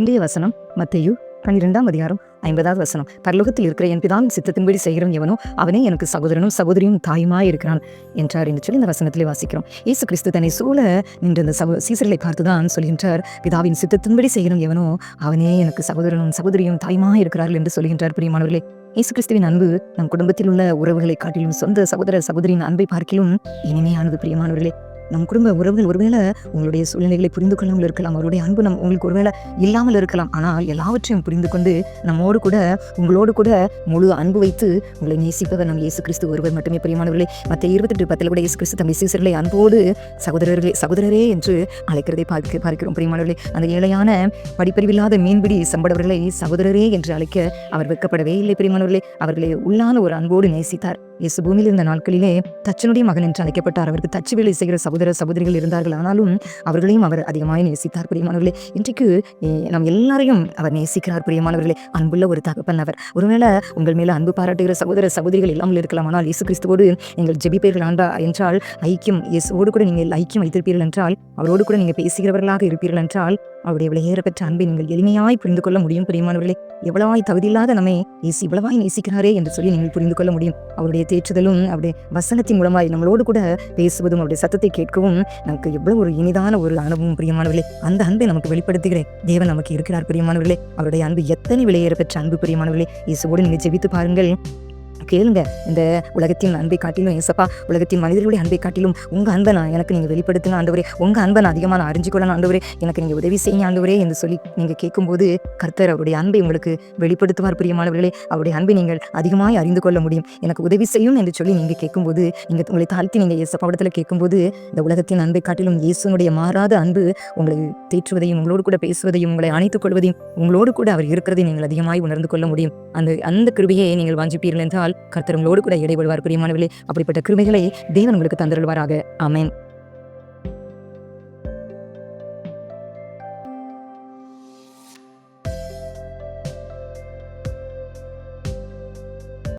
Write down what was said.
இன்றைய வசனம் மத்தையு பன்னிரெண்டாம் அதிகாரம் ஐம்பதாவது வசனம். பரலோகத்தில் இருக்கிற என் பிதாவின் சித்தத்தின்படி செய்கிறோம் எவனோ அவனே எனக்கு சகோதரனும் சகோதரியும் தாயுமாய் இருக்கிறான் என்றார் என்று சொல்லி இந்த வசனத்திலே வாசிக்கிறோம். இயேசு கிறிஸ்து தன்னை சூழ நின்ற இந்த சகோ சீசர்களை பார்த்துதான் சொல்கின்றார். பிதாவின் சித்தத்தின்படி செய்கிறோம் எவனோ அவனே எனக்கு சகோதரனும் சகோதரியும் தாயுமாய் இருக்கிறார்கள் என்று சொல்கின்றார். பிரியமானவர்களே இயேசு கிறிஸ்துவின் அன்பு நம் குடும்பத்தில் உள்ள உறவுகளை காட்டிலும் சொந்த சகோதர சகோதரியின் அன்பை பார்க்கிலும் இனிமையானது. பிரியமானவர்களே நம் குடும்ப உறவுகள் ஒருவேளை உங்களுடைய சூழ்நிலைகளை புரிந்து கொள்ளாமல் இருக்கலாம் அவருடைய அன்பு நம் உங்களுக்கு ஒருவேளை இல்லாமல் இருக்கலாம். ஆனால் எல்லாவற்றையும் புரிந்து கொண்டு நம்மோடு கூட உங்களோடு கூட முழு அன்பு வைத்து உங்களை நேசிப்பவர் நம் இயேசு கிறிஸ்து ஒருவர் மட்டுமே. பிரியமானவர்களே மற்ற இருபத்தெட்டு பத்தில் கூட இயேசு கிறிஸ்து தம்முடைய சீசர்களை அன்போடு சகோதரர்களே சகோதரரே என்று அழைக்கிறதை பார்க்க பார்க்கிறோம். பிரியமானவர்களே அந்த ஏழையான படிப்பறிவில்லாத மீன்பிடி சம்படவர்களை சகோதரரே என்று அழைக்க அவர் வெட்கப்படவே இல்லை. பிரியமானவர்களே அவர்களை உள்ளான ஒரு அன்போடு நேசித்தார். இயேசு பூமியில் இருந்த நாட்களிலே தச்சனுடைய மகன் என்று அழைக்கப்பட்டார். அவருக்கு தச்சு வேலை செய்கிற சகோதர சகோதரிகள் இருந்தார்கள். ஆனாலும் அவர்களையும் அவர் அதிகமாக நேசித்தார். பிரியமானவர்களே இன்றைக்கு eh, நாம் எல்லாரையும் அவர் நேசிக்கிறார் பிரியமானவர்களே. அன்புள்ள ஒரு தகப்பன் அவர். ஒருவேளை உங்கள் மேல அன்பு பாராட்டுகிற சகோதர சகோதரிகள் இல்லாமல் இருக்கலாம். ஆனால் இயேசு கிறிஸ்துவோடு நீங்கள் ஜெபிப்பீர்கள் ஆண்டா என்றால் ஐக்கியம் இயேசுவோடு கூட நீங்கள் ஐக்கியம் வைத்திருப்பீர்கள் என்றால் அவரோடு கூட நீங்கள் பேசுகிறவர்களாக இருப்பீர்கள் என்றால் அவருடைய விலையேற பெற்ற அன்பை நீங்கள் எளிமையாய் புரிந்து கொள்ள முடியும் பிரியமானவர்களே. எவ்வளவாய் தகுதியில்லாத நம்மை இயேசு இவ்வளவாய் நேசிக்கிறாரே என்று சொல்லி நீங்கள் புரிந்து கொள்ள முடியும். அவருடைய தேற்றுதலும் அவருடைய வசனத்தின் மூலமாய் நம்மளோடு கூட பேசுவதும் அவருடைய சத்தத்தை கேட்கவும் நமக்கு எவ்வளவு ஒரு இனிதான ஒரு அனுபவம் பிரியமானவர்களே. அந்த அன்பை நமக்கு வெளிப்படுத்துகிறேன். தேவன் நமக்கு இருக்கிறார் பிரியமானவர்களே. அவருடைய அன்பு எத்தனை விலையேற பெற்ற அன்பு பிரியமானவர்களே. இயேசுவோடு நீங்கள் ஜெபித்து பாருங்கள். கேளுங்க. இந்த உலகத்தின் அன்பை காட்டிலும் ஏசப்பா உலகத்தின் மனிதர்களுடைய அன்பை காட்டிலும் உங்கள் அன்பை நான் எனக்கு நீங்கள் வெளிப்படுத்தின ஆண்டவரே. உங்கள் அன்பை நான் அதிகமாக நான் அறிஞ்சுக்கொள்ளணும் ஆண்டவரே. எனக்கு நீங்கள் உதவி செய்ய ஆண்டவரே என்று சொல்லி நீங்கள் கேட்கும்போது கர்த்தர் அவருடைய அன்பை உங்களுக்கு வெளிப்படுத்துவார் பிரியமானவர்களே. அவருடைய அன்பை நீங்கள் அதிகமாக அறிந்து கொள்ள முடியும். எனக்கு உதவி செய்யும் என்று சொல்லி நீங்கள் கேட்கும்போது நீங்கள் உங்களை தாழ்த்தி நீங்கள் ஏசப்பாவிடத்தில் கேட்கும்போது இந்த உலகத்தின் அன்பை காட்டிலும் இயேசுனுடைய மாறாத அன்பு உங்களை தேற்றுவதையும் உங்களோடு கூட பேசுவதையும் உங்களை அணைத்துக் கொள்வதையும் உங்களோடு கூட அவர் இருக்கிறதை நீங்கள் அதிகமாக உணர்ந்து கொள்ள முடியும். அந்த அந்த கிருபையை நீங்கள் வாஞ்சிப்பீர்கள் என்றால் கர்த்தர் உங்களோடு கூட இடைபடுவார். பிரியமானவர்களே அப்படிப்பட்ட கிருமிகளை தேவன் உங்களுக்கு தந்தருள்வாராக. அமேன்